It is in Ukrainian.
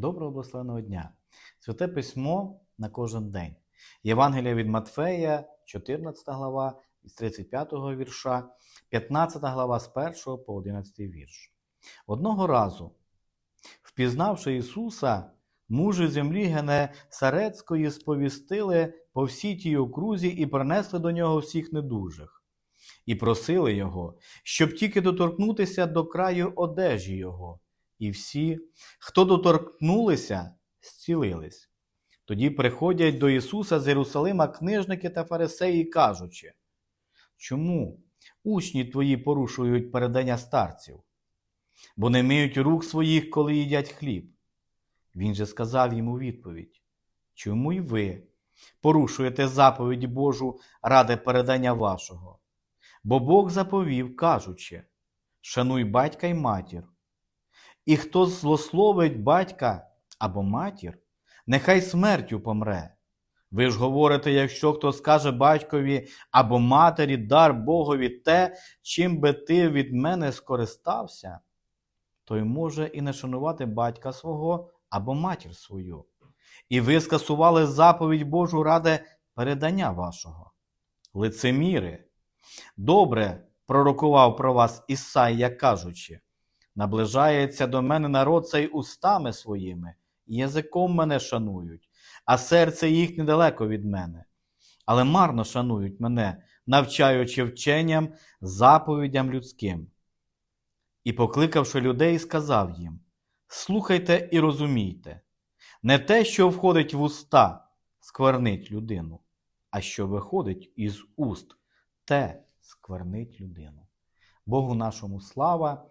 Доброго благословеного дня! Святе письмо на кожен день. Євангелія від Матфея, 14 глава, з 35 вірша, 15 глава з 1 по 11 вірш. Одного разу, впізнавши Ісуса, мужі землі Генесарецької сповістили по всій тій окрузі і принесли до нього всіх недужих, і просили його, щоб тільки доторкнутися до краю одежі його. І всі, хто доторкнулися, зцілились. Тоді приходять до Ісуса з Єрусалима книжники та фарисеї, кажучи, чому учні твої порушують передання старців, бо не миють рук своїх, коли їдять хліб? Він же сказав йому відповідь, чому й ви порушуєте заповідь Божу ради передання вашого? Бо Бог заповів, кажучи, шануй батька й матір. І хто злословить батька або матір, нехай смертю помре. Ви ж говорите, якщо хто скаже батькові або матері, дар Богові те, чим би ти від мене скористався, той може і не шанувати батька свого або матір свою. І ви скасували заповідь Божу ради передання вашого. Лицеміри, добре пророкував про вас Ісайя, кажучи, Наближається до мене народ цей устами своїми, язиком мене шанують, а серце їх недалеко від мене. Але марно шанують мене, навчаючи вченням, заповідям людським. І, покликавши людей, сказав їм: Слухайте і розумійте, не те, що входить в уста, сквернить людину, а що виходить із уст, те сквернить людину. Богу нашому слава!